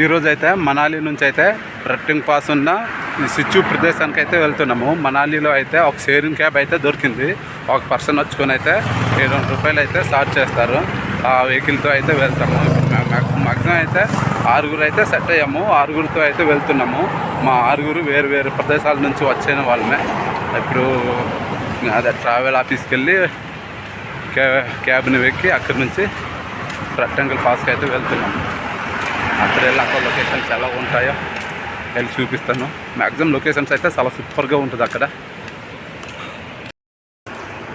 ఈరోజు అయితే మనాలి నుంచి అయితే ట్రెక్కింగ్ పాస్ ఉన్న ఈ సిచ్చు ప్రదేశానికి అయితే వెళ్తున్నాము. మనాలిలో అయితే ఒక షేరింగ్ క్యాబ్ అయితే దొరికింది. ఒక పర్సన్ వచ్చుకొని అయితే ఏడు వందల రూపాయలు అయితే స్టార్ట్ చేస్తారు. ఆ వెహికల్తో అయితే వెళ్తాము. మ్యాక్సిమం అయితే ఆరుగురు అయితే సెట్ అయ్యాము. ఆరుగురితో అయితే వెళ్తున్నాము. మా ఆరుగురు వేరు వేరు ప్రదేశాల నుంచి వచ్చిన వాళ్ళమే. ఇప్పుడు అదే ట్రావెల్ ఆఫీస్కి వెళ్ళి క్యా క్యాబ్ని వెక్కి అక్కడి నుంచి రెక్టాంగిల్ పాస్కి అయితే వెళ్తున్నాము. అక్కడ వెళ్ళి అక్కడ లొకేషన్స్ ఎలా ఉంటాయో వెళ్ళి చూపిస్తాను మ్యాక్సిమం లొకేషన్స్ అయితే చాలా సూపర్గా ఉంటుంది అక్కడ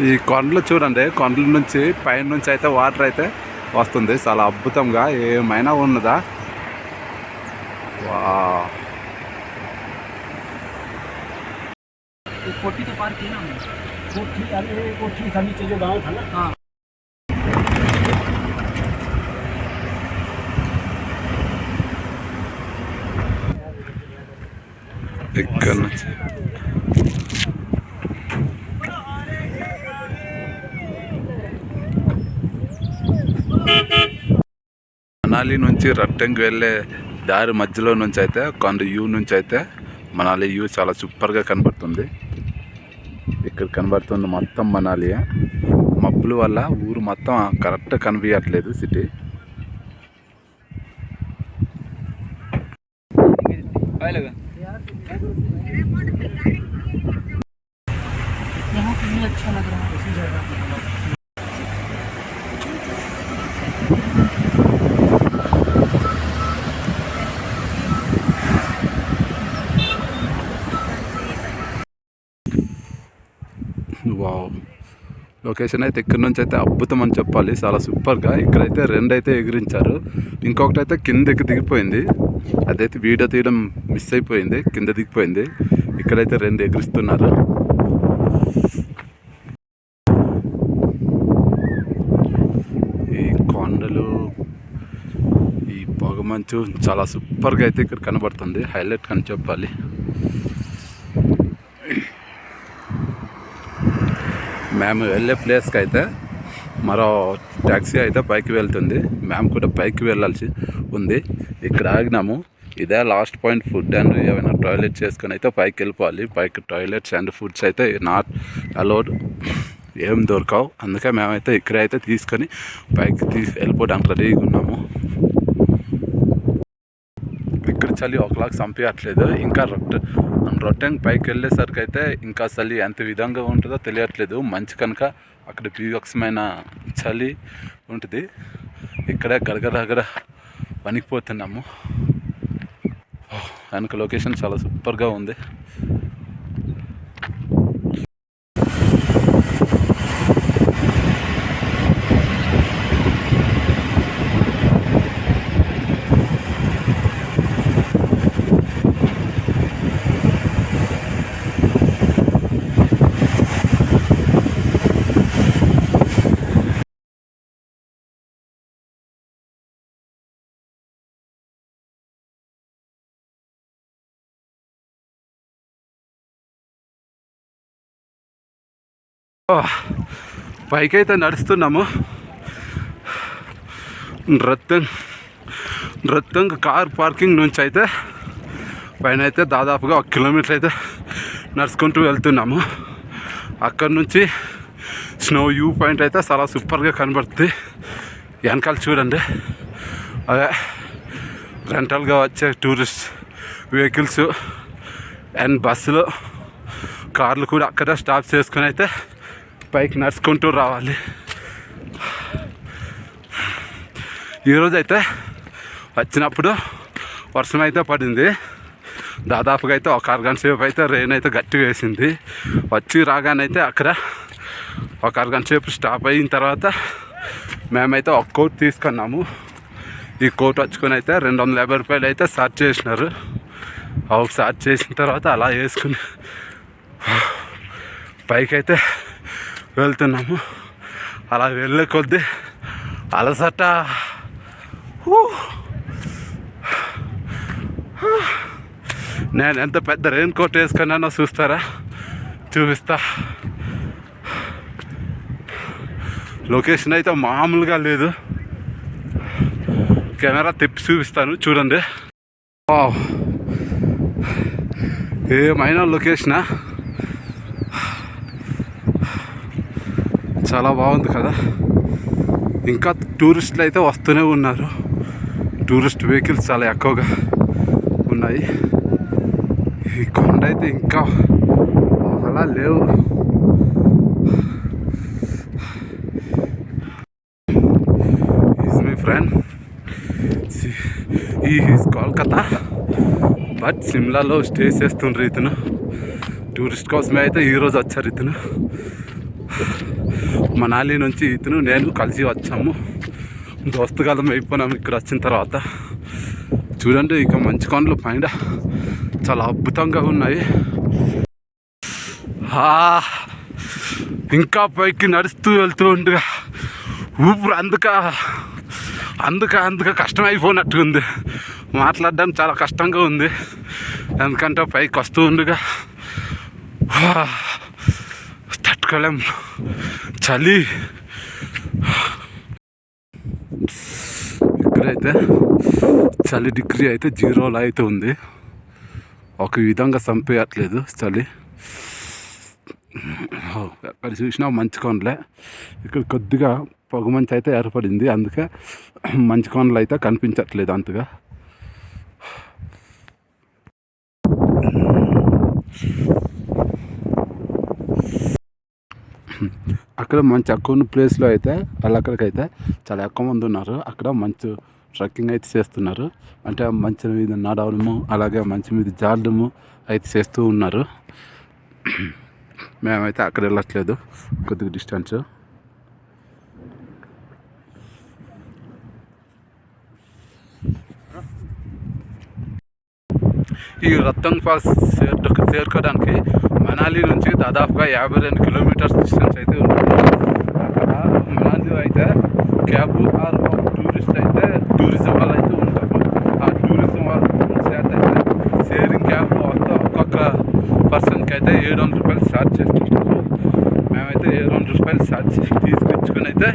ఈ కొండలు చూడండి కొండల నుంచి పైన నుంచి అయితే వాటర్ అయితే వస్తుంది చాలా అద్భుతంగా ఏమైనా ఉన్నదా వా एक कोठी तो पार की ना हमने कोठी अरे कोठी था नीचे जो गांव था ना हाँ ఇక్కడ నుంచి మనాలి నుంచి రట్టంకి వెళ్ళే దారి మధ్యలో నుంచి అయితే కొండ యూ నుంచి అయితే మనాలి యూ చాలా సూపర్గా కనబడుతుంది. ఇక్కడ కనబడుతుంది మొత్తం మనాలి. మబ్బుల వల్ల ఊరు మొత్తం కరెక్ట్ కనిపించట్లేదు సిటీ. వావ్. లొకేషన్ అయితే ఇక్కడ నుంచి అయితే అద్భుతం అని చెప్పాలి. చాలా సూపర్గా ఇక్కడైతే రెండు అయితే ఎగిరించారు. ఇంకొకటి అయితే కిందకి దిగిపోయింది. అదైతే వీడియో తీయడం మిస్ అయిపోయింది. కింద దిగిపోయింది. ఇక్కడైతే రెండు ఎగిరిస్తున్నారు. ఈ కొండలు ఈ పొగమంచు చాలా సూపర్గా అయితే ఇక్కడ కనబడుతుంది. హైలైట్ అని చెప్పాలి. మేము వెళ్ళే ప్లేస్కి అయితే మరో ట్యాక్సీ అయితే పైకి వెళ్తుంది. మేము కూడా పైకి వెళ్ళాల్సి ఉంది. ఇక్కడ ఆగినాము. ఇదే లాస్ట్ పాయింట్ ఫుడ్ అండ్ ఏమైనా టాయిలెట్ చేసుకొని అయితే పైకి వెళ్ళిపోవాలి. పైకి టాయిలెట్స్ అండ్ ఫుడ్స్ అయితే నాట్ అలౌడ్. ఏం దొరకవు. అందుకే మేమైతే ఇక్కడ అయితే తీసుకొని పైకి తీసి వెళ్ళిపోవడానికి రెడీగా ఉన్నాము. ఇక్కడ చలి ఒకలాగా చంపేయట్లేదు. ఇంకా రొట్టె రొట్టెంగ్ పైకి వెళ్ళేసరికి అయితే ఇంకా చలి ఎంత విధంగా ఉంటుందో తెలియట్లేదు. మంచి కనుక అక్కడ బీభత్సమైన చలి ఉంటుంది. ఇక్కడే గరగరగర వణికిపోతున్నాము. వెనక లొకేషన్ చాలా సూపర్గా ఉంది. పైకైతే నడుస్తున్నాము. నృత్యం నృత్యం కార్ పార్కింగ్ నుంచి అయితే పైన అయితే దాదాపుగా ఒక కిలోమీటర్ అయితే నడుచుకుంటూ వెళ్తున్నాము. అక్కడ నుంచి స్నో వ్యూ పాయింట్ అయితే చాలా సూపర్గా కనబడుతుంది. వెనకాల చూడండి. అదే రెంటల్గా వచ్చే టూరిస్ట్ వెహికల్స్ అండ్ బస్సులు కార్లు కూడా అక్కడ స్టాప్ చేసుకుని అయితే పైకి నడుచుకుంటూ రావాలి. ఈరోజు అయితే వచ్చినప్పుడు వర్షం అయితే పడింది. దాదాపుగా అయితే ఒక అరగంట సేపు అయితే రెయిన్ అయితే గట్టిగా వేసింది. వచ్చి రాగానైతే అక్కడ ఒక అరగంట సేపు స్టాప్ అయిన తర్వాత మేమైతే ఒక కోట్ తీసుకున్నాము. ఈ కోట్ వచ్చుకొని అయితే రెండు వందల యాభై రూపాయలు అయితే సార్జ్ చేసినారు. అవి సార్జ్ చేసిన తర్వాత అలా వేసుకుని పైకైతే వెళ్తున్నాము. అలా వెళ్ళే కొద్దీ అలసట. నేను ఎంత పెద్ద రెయిన్ కోట్ వేసుకున్నానో చూస్తారా? చూపిస్తా. లొకేషన్ అయితే మామూలుగా లేదు. కెమెరా తిప్పి చూపిస్తాను చూడండి. ఏమైనా లొకేషనా చాలా బాగుంది కదా. ఇంకా టూరిస్టులు అయితే వస్తూనే ఉన్నారు. టూరిస్ట్ వెహికల్స్ చాలా ఎక్కువగా ఉన్నాయి. ఈ కొండ అయితే ఇంకా అలా లేవు. ఈజ్ మై ఫ్రెండ్ ఈ ఈజ్ కోల్కతా బట్ సిమ్లాలో స్టే చేస్తుండ్రు ఇతను టూరిస్ట్ కోసమే అయితే ఈరోజు వచ్చారు ఇతను మనాలి నుంచి ఇతను నేను కలిసి వచ్చాము. దోస్తుగాలం అయిపోయినాము ఇక్కడ వచ్చిన తర్వాత. చూడండి ఇక మంచి కొండలు పైన చాలా అద్భుతంగా ఉన్నాయి. ఇంకా పైకి నడుస్తూ వెళ్తూ ఉండగా. ఊపిరి అందుక అందుక అందుక కష్టం ఉంది. మాట్లాడడం చాలా కష్టంగా ఉంది. ఎందుకంటే పైకి వస్తూ ఉండగా. తట్టుకోలేము చలి ఇక్కడైతే చలి డిగ్రీ అయితే జీరోలో అయితే ఉంది ఒక విధంగా చంపేయట్లేదు చలి ఎక్కడ చూసినా మంచి కొండలే ఇక్కడ కొద్దిగా పొగమంచు అయితే ఏర్పడింది అందుకే మంచి కొండలు అయితే కనిపించట్లేదు అంతగా అక్కడ మంచి ఎక్కువ ఉన్న ప్లేస్లో అయితే వాళ్ళు అక్కడికైతే చాలా ఎక్కువ మంది ఉన్నారు. అక్కడ మంచి ట్రెక్కింగ్ అయితే చేస్తున్నారు. అంటే మంచి మీద నడవడము అలాగే మంచి మీద జాడము అయితే చేస్తూ ఉన్నారు. మేమైతే అక్కడ వెళ్ళట్లేదు. కొద్దిగా డిస్టెన్స్ ఈ రత్తన్ ఫాల్స్ చేరుకోవడానికి మనాలి నుంచి దాదాపుగా యాభై రెండు కిలోమీటర్స్ డిస్టెన్స్ అయితే ఉంటుంది. అక్కడ మనాలి అయితే క్యాబ్ ఆర్ టూరిస్ట్ అయితే టూరిజం వాళ్ళు అయితే ఉంటారు ఆ టూరిజం వాళ్ళు చేత అయితే షేరింగ్ క్యాబ్ వస్తే ఒక్కొక్క పర్సన్కి అయితే ఏడు వందల రూపాయలు ఛార్జ్ చేస్తుంటారు. మేమైతే ఏడు వందల రూపాయలు ఛార్జ్ తీసుకొచ్చుకొని అయితే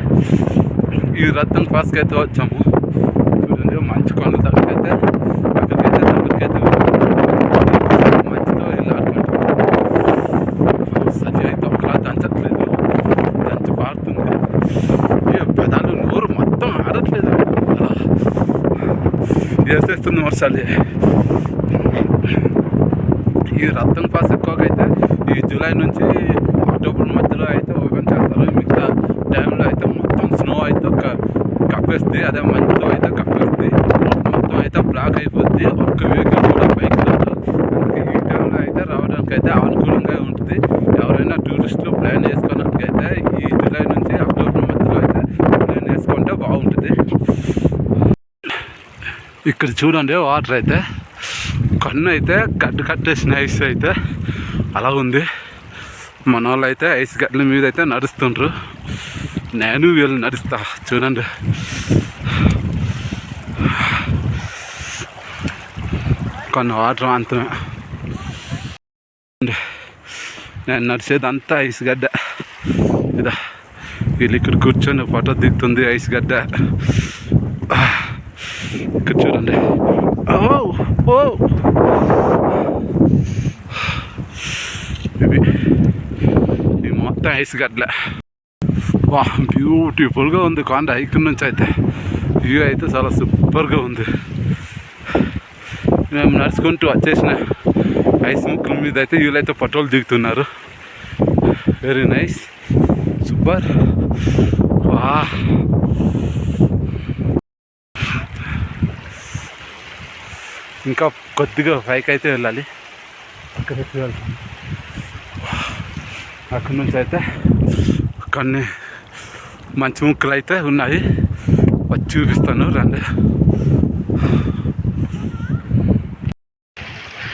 ఈ రత్తన్ ఫాస్కి అయితే వచ్చాము. చూడండి మంచి కొండ దగ్గరికి అయితే అక్కడికైతే దగ్గరికి అయితే మంచితో వెళ్ళి ఆడుకుంటాం సజీ అయితే ఒకలా దంచట్లేదు దంచి పారుతుంది ఏ పెదాలు నోరు మొత్తం ఆడట్లేదు అలా వేసేస్తుంది ఈ రక్తం పాస్ ఎక్కువగా అయితే ఈ జూలై నుంచి అక్టోబర్ మధ్యలో అయితే ఓపెన్ చేస్తారు. మిగతా టైంలో అయితే మొత్తం స్నో అయితే కప్పేస్తుంది. అదే మంచుతో అయితే కప్పేస్తుంది. మొత్తం అయితే బ్లాక్ అయిపోద్ది. ఒక్క వెహికల్ కూడా బైక్ రాదు. అందుకే ఈ టైంలో అయితే రావడానికి అయితే అనుకూలంగా ఉంటుంది. ఎవరైనా టూరిస్టులు ప్లాన్ చేసుకున్నట్టుకైతే ఈ జూలై నుంచి అక్టోబర్ మధ్యలో అయితే ప్లాన్ చేసుకుంటే బాగుంటుంది. ఇక్కడ చూడండి వాటర్ అయితే. కన్ను అయితే గడ్డ కట్టేసిన ఐస్ అయితే అలా ఉంది. మన వాళ్ళు అయితే ఐస్ గడ్డల మీద అయితే నడుస్తుండ్రు. నేను వీళ్ళు నడుస్తా చూడండి. కొన్ని వాటర్ అంతమే నేను నడిచేదంతా ఐస్ గడ్డ. ఇదా వీళ్ళు ఇక్కడ కూర్చొని ఫోటో దిగుతుంది ఐస్ గడ్డ. ఇక్కడ చూడండి. ఓ ఓ ఇవి ఇవి మొత్తం ఐస్ గడ్డలే. వా బ్యూటిఫుల్గా ఉంది కొండ ఇక్కడ నుంచి అయితే. వ్యూ అయితే చాలా సూపర్గా ఉంది. మేము నడుచుకుంటూ వచ్చేసిన ఐస్ ముక్కల మీద అయితే వీళ్ళైతే ఫోటోలు దిగుతున్నారు. Very nice super. వా. ఇంకా కొద్దిగా పైకి అయితే వెళ్ళాలి. అక్కడికి వెళ్తాం అక్కడి నుంచి అయితే కొన్ని మంచి ముక్కలు అయితే ఉన్నాయి. వచ్చి చూపిస్తాను రండి.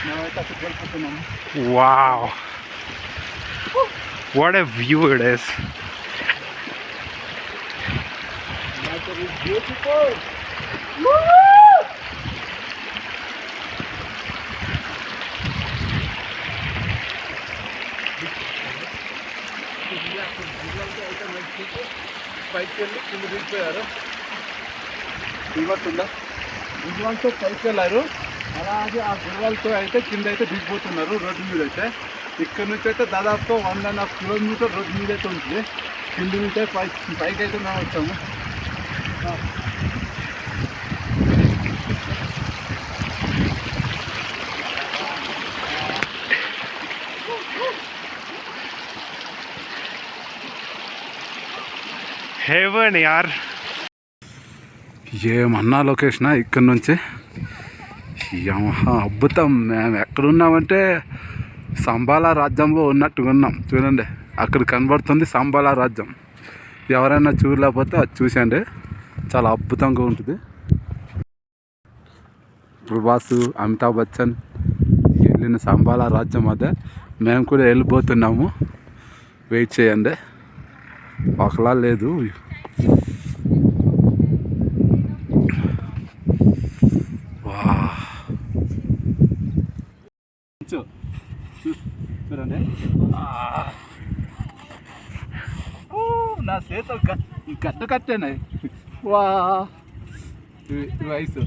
మేమైతే అక్కడికి వెళ్ళిపోతున్నాము. Wow. What a view it is. పైకి వెళ్ళి కింద దిగిపోయారు ఇవ్వట్టుందా ఇంట్లో పైకి వెళ్ళారు. అలాగే ఆ గుర్రాలతో అయితే కింద అయితే దిగిపోతున్నారు రోడ్డు మీద అయితే. ఇక్కడ నుంచి అయితే దాదాపు one and half kilometre road మీద అయితే ఉంటుంది. కింద నుంచి పై పైకి అయితే మేము వచ్చాము. హెవెన్ యార్. ఏమన్నా లొకేషనా ఇక్కడ నుంచి? యమహా అద్భుతం. మేము ఎక్కడున్నామంటే సంబాలా రాజ్యంలో ఉన్నట్టుగా ఉన్నాం. చూడండి అక్కడ కనబడుతుంది సంబాలా రాజ్యం. ఎవరైనా చూడలేకపోతే అది చూసండి చాలా అద్భుతంగా ఉంటుంది. ప్రభాస్ అమితాబ్ బచ్చన్ వెళ్ళిన సంబాలా రాజ్యం అదే. మేము కూడా వెళ్ళిపోతున్నాము. వెయిట్ చేయండి. ఒకలా లేదు చూడండి నా చేత గట్ట కట్టేనాయి వా ఇవి ఐస్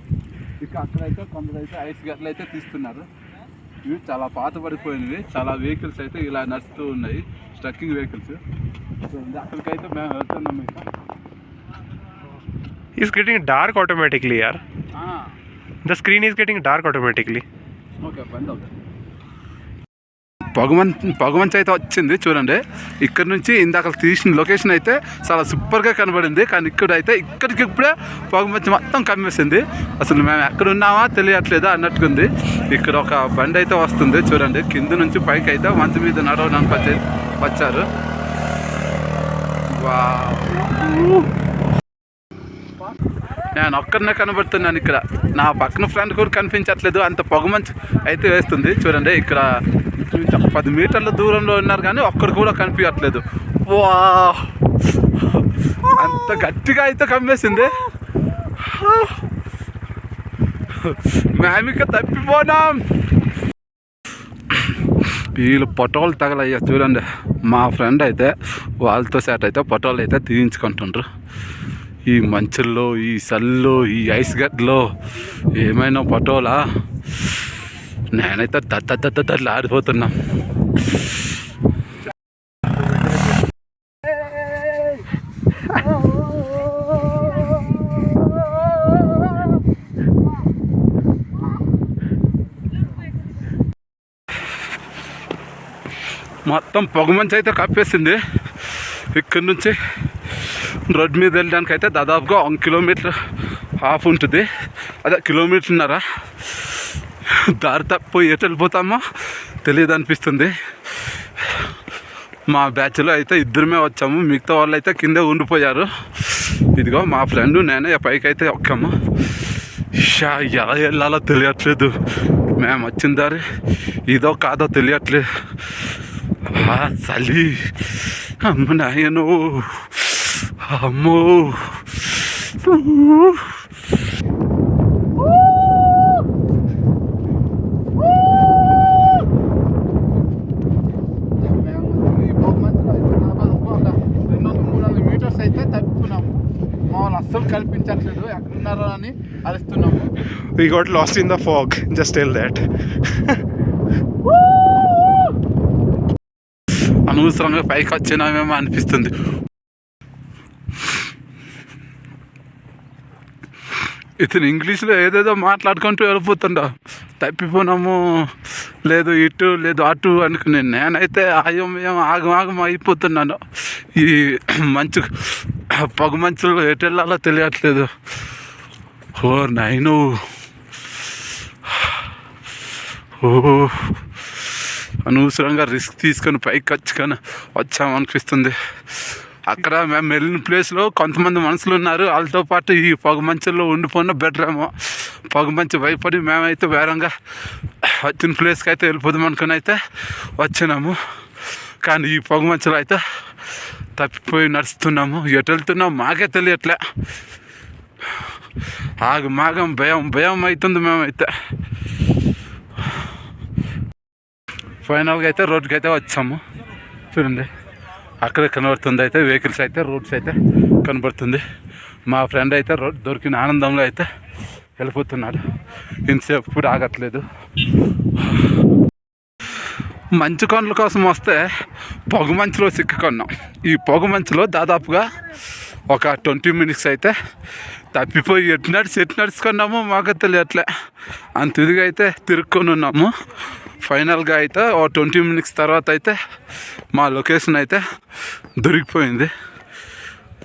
ఇక అక్కడైతే కొందరైతే ఐస్ గట్లు అయితే తీస్తున్నారు ఇవి చాలా పాత పడిపోయినవి చాలా వెహికల్స్ అయితే ఇలా నడుస్తూ ఉన్నాయి స్ట్రక్కింగ్ వెహికల్స్ అక్కడికైతే మేము వెళ్తున్నాం ఇక It's getting dark automatically, yaar. The screen is getting dark automatically. Okay బంద్ అవుతుంది పొగమం పొగమంచు అయితే వచ్చింది చూడండి. ఇక్కడ నుంచి ఇందాక తీసిన లొకేషన్ అయితే చాలా సూపర్గా కనబడింది. కానీ ఇక్కడ అయితే ఇక్కడికి ఇప్పుడే పొగమంచు మొత్తం కమ్మేసింది. అసలు మేము ఎక్కడ ఉన్నామా తెలియట్లేదు అన్నట్టుకుంది ఇక్కడ ఒక బండి అయితే వస్తుంది చూడండి. కింద నుంచి పైకి అయితే మంచు మీద నడవడానికి వచ్చే వచ్చారు. నేను ఒక్కరినే కనబడుతున్నాను ఇక్కడ. నా పక్కన ఫ్రెండ్ కూడా కనిపించట్లేదు. అంత పొగమంచు అయితే వేస్తుంది. చూడండి ఇక్కడ పది మీటర్ల దూరంలో ఉన్నారు కానీ ఒక్కడు కూడా కనిపించట్లేదు. వా అంత గట్టిగా అయితే కమ్మేసింది. మేమిక తప్పిపోనాం వీళ్ళు పొటోలు తగలయ్యా చూడండి. మా ఫ్రెండ్ అయితే వాళ్ళతో సెట్ అయితే పొటోలు అయితే తీయించుకుంటుండ్రు. ఈ మంచుల్లో ఈ సల్లో ఈ ఐస్ గడ్డలో ఏమైనా పటోలా? నేనైతే దత్త దత్త దత్త ఆడిపోతున్నాను మొత్తం పొగమంచి అయితే కప్పేసింది. ఇక్కడి నుంచి రోడ్ మీద వెళ్ళడానికి అయితే దాదాపుగా వన్ కిలోమీటర్ హాఫ్ ఉంటుంది. అదే కిలోమీటర్న్నర. దారి తప్పిపోయి ఎటు వెళ్ళిపోతామో తెలియదు అనిపిస్తుంది. మా బ్యాచ్లో అయితే ఇద్దరమే వచ్చాము. మిగతా వాళ్ళు అయితే కిందే ఉండిపోయారు. ఇదిగో మా ఫ్రెండ్ నేనే పైకి అయితే ఎక్కాము. షా ఎలా వెళ్ళాలో తెలియట్లేదు. మేము వచ్చిన దారి ఇదో కాదో తెలియట్లేదు. అమ్మా చలి అమ్మ నాయను అమ్మో అస్సలు కల్పించట్లేదు ఎక్కడున్నారో అని అరుస్తున్నాము we got lost in the fog just tell that అనవసరంగా పైకి వచ్చినామేమో అనిపిస్తుంది. ఇతను ఇంగ్లీష్లో ఏదేదో మాట్లాడుకుంటూ వెళ్ళిపోతుండ. తప్పిపోనాము లేదు ఇటు లేదు అటు అనుకుని నేనైతే ఆయం ఆగం ఆగం అయిపోతున్నాను. ఈ మంచు పగు మంచులో ఎటు వెళ్ళాలో తెలియట్లేదు. ఓ నైను. ఓ అనవసరంగా రిస్క్ తీసుకొని పైకి వచ్చుకొని వచ్చామనిపిస్తుంది అక్కడ మేము వెళ్ళిన ప్లేస్లో కొంతమంది మనుషులు ఉన్నారు. వాళ్ళతో పాటు ఈ పొగమంచుల్లో ఉండిపోయిన బెటర్ ఏమో. పొగ మంచు భయపడి మేమైతే వేరంగా వచ్చిన ప్లేస్కి అయితే వెళ్ళిపోదాం అనుకుని అయితే వచ్చినాము. కానీ ఈ పొగ మంచులో అయితే తప్పిపోయి నడుస్తున్నాము. ఎటు వెళ్తున్నాం మాకే తెలియట్లే. ఆగు మాగం భయం భయం అవుతుంది మేమైతే. ఫైనల్గా అయితే రోడ్కి అయితే వచ్చాము. చూడండి అక్కడ కనబడుతుంది అయితే వెహికల్స్ అయితే రోడ్స్ అయితే కనబడుతుంది. మా ఫ్రెండ్ అయితే రోడ్ దొరికిన ఆనందంలో అయితే వెళ్ళిపోతున్నాడు. ఇంతసేపు కూడా ఆగట్లేదు. మంచు కొండల కోసం వస్తే పొగ మంచులో సిక్కుకున్నాం ఈ పొగ మంచులో దాదాపుగా ఒక ట్వంటీ మినిట్స్ అయితే తప్పిపోయి ఎటు నడిచి ఎటు నడుచుకున్నాము మాకు తెలియట్లే. అంత ఇదిగా అయితే తిరుక్కొని ఉన్నాము. ఫైనల్గా అయితే ఓ ట్వంటీ మినిట్స్ తర్వాత అయితే మా లొకేషన్ అయితే దొరికిపోయింది.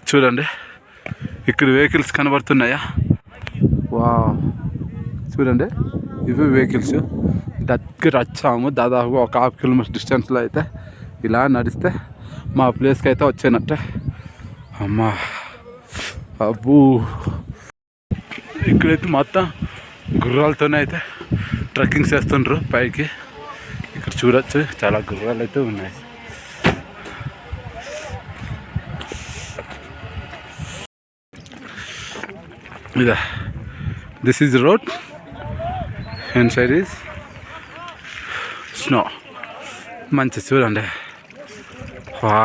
చూడండి ఇక్కడ వెహికల్స్ కనబడుతున్నాయా? వా చూడండి ఇవి వెహికల్స్. దగ్గర వచ్చాము. దాదాపు ఒక హాఫ్ కిలోమీటర్ డిస్టెన్స్లో అయితే ఇలా నడిస్తే మా ప్లేస్కి అయితే వచ్చేనట్టే. అమ్మా. అబ్బో. ఇక్కడైతే మొత్తం గుర్రాలతోనే అయితే ట్రెక్కింగ్ చేస్తుండ్రు పైకి. ఇక్కడ చూడొచ్చు చాలా గుర్రాలు అయితే ఉన్నాయి. ఇదా. This is road and side is snow మంచి చూడండి. వా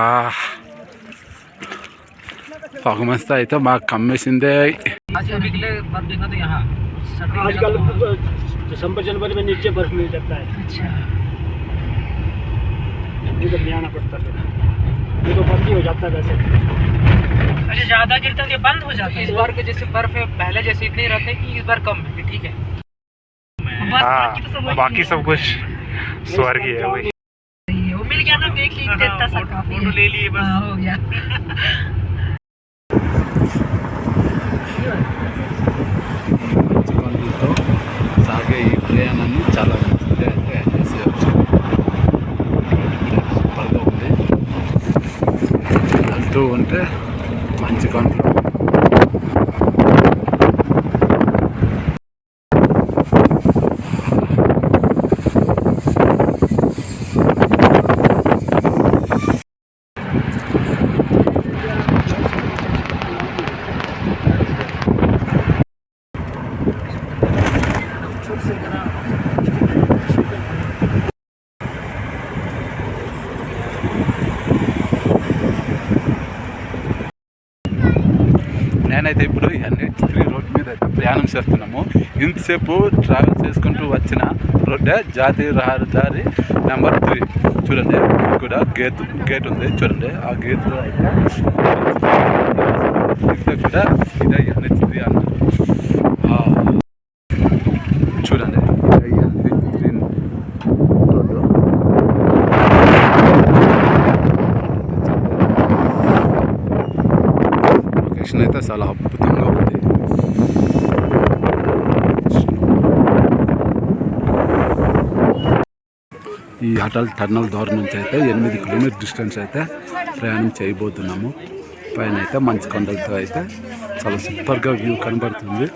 फागुमस्ता इथं बाग आजकल तो दिसंबर जनवरी में नीचे बर्फ़ मिल जाता है। अच्छा। नहीं आना पड़ता है। ये तो बंद ही हो जाता है वैसे। अच्छा ज़्यादा गिरता है बंद हो जाता है? इस बार के जैसे बर्फ़ है पहले जैसे इतने रहते कि इस बार कम है ठीक है। हाँ बाकी सब कुछ स्वर्ग है वही। मिल गया ना देख हाँ, काफ़ी ले लिए बस। हो गया। ఉంటే మంచి కొండలు నేనైతే త్రీ రోడ్ మీద అయితే ప్రయాణం చేస్తున్నాము. ఇంతసేపు ట్రావెల్ చేసుకుంటూ వచ్చిన రోడ్డే జాతీయ రహదారి నెంబర్ త్రీ. చూడండి కూడా గేట్ గేట్ ఉంది. చూడండి ఆ గేట్లో అయితే ఇక్కడ కూడా ఇదే ఎన్హెచ్ త్రీ అన్న. చూడండి లొకేషన్ అయితే చాలా అద్భుతంగా ఉంది ఈ అటల్ టర్నల్ ద్వారా నుంచి అయితే ఎనిమిది కిలోమీటర్ డిస్టెన్స్ అయితే ప్రయాణం చేయబోతున్నాము. పైన అయితే మంచి కొండలతో అయితే చాలా సూపర్గా వ్యూ కనబడుతుంది.